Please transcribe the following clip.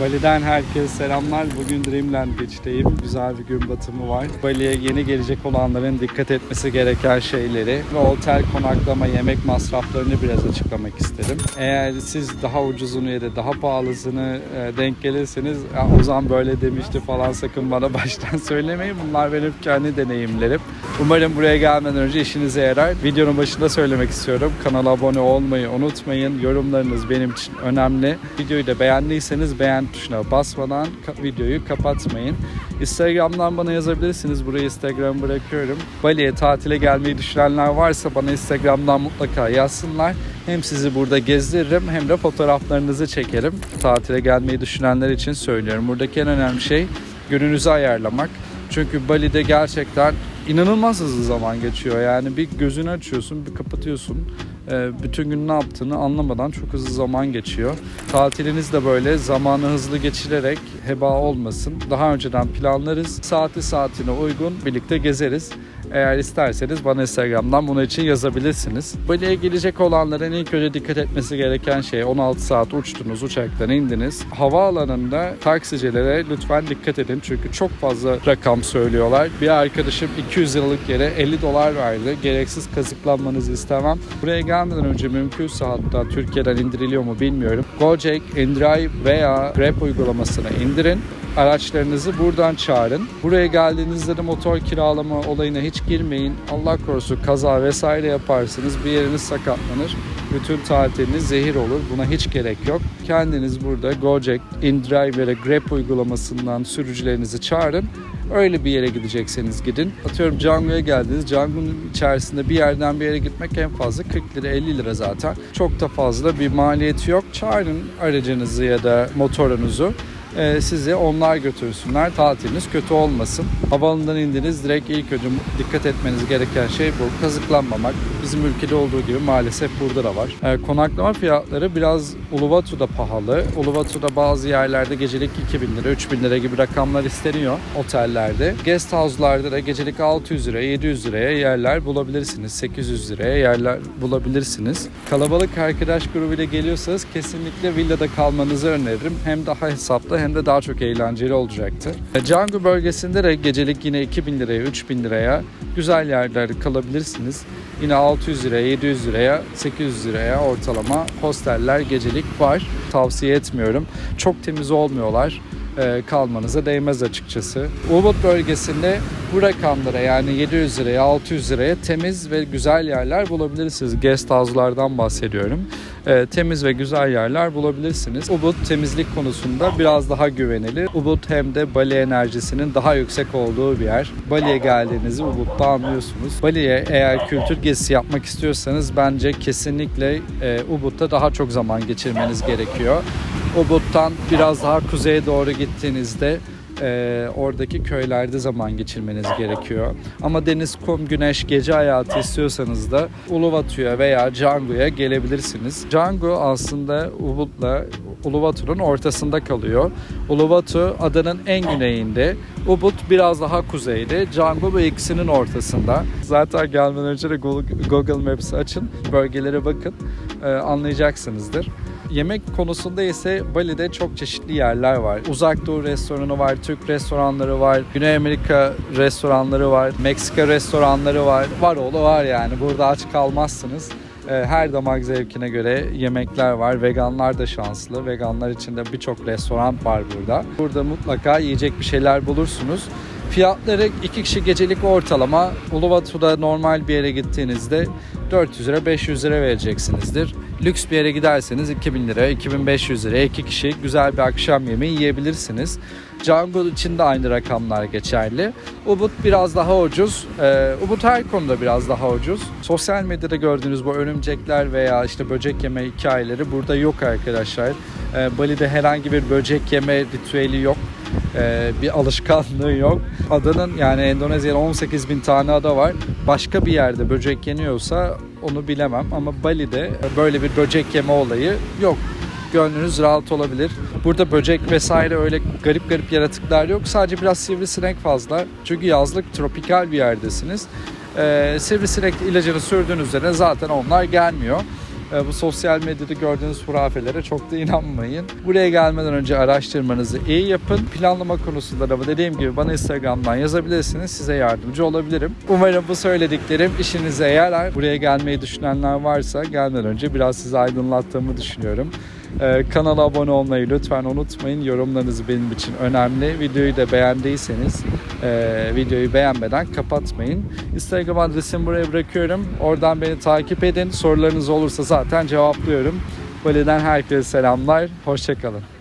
Bali'den herkese selamlar. Bugün Dreamland Beach'teyim. Güzel bir gün batımı var. Bali'ye yeni gelecek olanların dikkat etmesi gereken şeyleri ve otel konaklama yemek masraflarını biraz açıklamak istedim. Eğer siz daha ucuzunu ya da daha pahalısını e, denk gelirseniz "Ya o zaman böyle demişti falan sakın bana baştan söylemeyin. Bunlar benim kendi deneyimlerim. Umarım buraya gelmeden önce işinize yarar. Videonun başında söylemek istiyorum. Kanala abone olmayı unutmayın. Yorumlarınız benim için önemli. Videoyu da beğendiyseniz beğen tuşuna basmadan videoyu kapatmayın. Instagram'dan bana yazabilirsiniz. Buraya Instagram bırakıyorum. Bali'ye tatile gelmeyi düşünenler varsa bana Instagram'dan mutlaka yazsınlar. Hem sizi burada gezdiririm hem de fotoğraflarınızı çekerim. Tatile gelmeyi düşünenler için söylüyorum. Buradaki en önemli şey gününüzü ayarlamak. Çünkü Bali'de gerçekten inanılmaz hızlı zaman geçiyor. Yani bir gözünü açıyorsun, bir kapatıyorsun. Ee, Bütün gün ne yaptığını anlamadan çok hızlı zaman geçiyor. Tatiliniz de böyle zamanı hızlı geçirerek heba olmasın. Daha önceden planlarız. Saati saatine uygun birlikte gezeriz. Eğer isterseniz bana Instagram'dan bunun için yazabilirsiniz. Bali'ye gelecek olanların ilk önce dikkat etmesi gereken şey 16 saat uçtunuz, uçaktan indiniz. Havaalanında taksicilere lütfen dikkat edin çünkü çok fazla rakam söylüyorlar. Bir arkadaşım 200 liralık yere 50 dolar verdi. Gereksiz kazıklanmanızı istemem. Buraya gelmeden önce mümkünse hatta Türkiye'den indiriliyor mu bilmiyorum. Gojek, InDrive veya Grab uygulamasını indirin araçlarınızı buradan çağırın. Buraya geldiğinizde de motor kiralama olayına hiç girmeyin. Allah korusun kaza vesaire yaparsınız. Bir yeriniz sakatlanır. Bütün tatiliniz zehir olur. Buna hiç gerek yok. Kendiniz burada Gojek, InDrive ve Grab uygulamasından sürücülerinizi çağırın. Öyle bir yere gidecekseniz gidin. Atıyorum Django'ya geldiniz. Django'nun içerisinde bir yerden bir yere gitmek en fazla 40 lira 50 lira zaten. Çok da fazla bir maliyeti yok. Çağırın aracınızı ya da motorunuzu e, sizi onlar götürsünler. Tatiliniz kötü olmasın. Havaalanından indiniz direkt ilk önce dikkat etmeniz gereken şey bu. Kazıklanmamak. Bizim ülkede olduğu gibi maalesef burada da var. E, konaklama fiyatları biraz Uluwatu'da pahalı. Uluwatu'da bazı yerlerde gecelik 2000 lira, 3000 lira gibi rakamlar isteniyor otellerde. Guest house'larda da gecelik 600 lira, 700 liraya yerler bulabilirsiniz. 800 liraya yerler bulabilirsiniz. Kalabalık arkadaş grubuyla geliyorsanız kesinlikle villada kalmanızı öneririm. Hem daha hesaplı hem de daha çok eğlenceli olacaktır. E, Canggu bölgesinde de gecelik yine 2000 liraya, 3000 liraya güzel yerlerde kalabilirsiniz. Yine 600 liraya, 700 liraya, 800 liraya ortalama hosteller gecelik var. Tavsiye etmiyorum. Çok temiz olmuyorlar. E, kalmanıza değmez açıkçası. Ubud bölgesinde bu rakamlara yani 700 liraya, 600 liraya temiz ve güzel yerler bulabilirsiniz. Guest house'lardan bahsediyorum. E, temiz ve güzel yerler bulabilirsiniz. Ubud temizlik konusunda biraz daha güvenilir. Ubud hem de Bali enerjisinin daha yüksek olduğu bir yer. Bali'ye geldiğinizi Ubud'da anlıyorsunuz. Bali'ye eğer kültür gezisi yapmak istiyorsanız bence kesinlikle e, Ubud'da daha çok zaman geçirmeniz gerekiyor. Ubud'dan biraz daha kuzeye doğru gittiğinizde e, oradaki köylerde zaman geçirmeniz gerekiyor. Ama deniz, kum, güneş, gece hayatı istiyorsanız da Uluwatu'ya veya Canggu'ya gelebilirsiniz. Canggu aslında Ubud'la Uluwatu'nun ortasında kalıyor. Uluwatu adanın en güneyinde, Ubud biraz daha kuzeyde, Canggu bu ikisinin ortasında. Zaten gelmeden önce de Google Maps'i açın, bölgelere bakın, e, anlayacaksınızdır. Yemek konusunda ise Bali'de çok çeşitli yerler var. Uzak Doğu restoranı var, Türk restoranları var, Güney Amerika restoranları var, Meksika restoranları var. Var oğlu var yani. Burada aç kalmazsınız. Ee, Her damak zevkine göre yemekler var. Veganlar da şanslı. Veganlar için de birçok restoran var burada. Burada mutlaka yiyecek bir şeyler bulursunuz. Fiyatları iki kişi gecelik ortalama Uluwatu'da normal bir yere gittiğinizde 400 lira 500 lira vereceksinizdir. Lüks bir yere giderseniz 2000 lira 2500 lira iki kişi güzel bir akşam yemeği yiyebilirsiniz. Canggu için de aynı rakamlar geçerli. Ubud biraz daha ucuz. Ee, Ubud her konuda biraz daha ucuz. Sosyal medyada gördüğünüz bu örümcekler veya işte böcek yeme hikayeleri burada yok arkadaşlar. Ee, Bali'de herhangi bir böcek yeme ritüeli yok. Ee, bir alışkanlığı yok. Adanın yani Endonezya'da 18 bin tane ada var. Başka bir yerde böcek yeniyorsa onu bilemem ama Bali'de böyle bir böcek yeme olayı yok. Gönlünüz rahat olabilir. Burada böcek vesaire öyle garip garip yaratıklar yok. Sadece biraz sivrisinek fazla. Çünkü yazlık tropikal bir yerdesiniz. Ee, sivrisinek ilacını sürdüğünüz üzerine zaten onlar gelmiyor. E, bu sosyal medyada gördüğünüz hurafelere çok da inanmayın. Buraya gelmeden önce araştırmanızı iyi yapın. Planlama konusunda da dediğim gibi bana Instagram'dan yazabilirsiniz. Size yardımcı olabilirim. Umarım bu söylediklerim işinize yarar. Buraya gelmeyi düşünenler varsa gelmeden önce biraz sizi aydınlattığımı düşünüyorum. Ee, kanala abone olmayı lütfen unutmayın. Yorumlarınız benim için önemli. Videoyu da beğendiyseniz e, videoyu beğenmeden kapatmayın. Instagram adresimi buraya bırakıyorum. Oradan beni takip edin. Sorularınız olursa zaten cevaplıyorum. Bali'den herkese selamlar. Hoşçakalın.